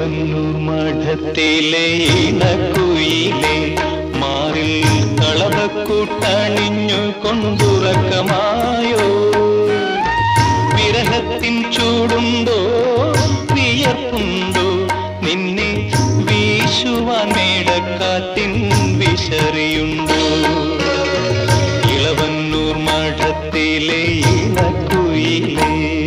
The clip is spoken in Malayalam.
ചെവല്ലൂർ മഠത്തിലെ ഇണക്കുയിലെ മാറിൽ കളവക്കൂട്ടണിഞ്ഞു കൊണ്ടുറക്കമായോ? വിരഹത്തിൻ ചൂടുണ്ടോ? വിയർപ്പുണ്ടോ? നിന്നെ വീശുവാൻ മേടക്കാത്തിൻ വിശറിയുണ്ടോ? ഇളവന്നൂർ മഠത്തിലെ ഇണക്കുയിലേ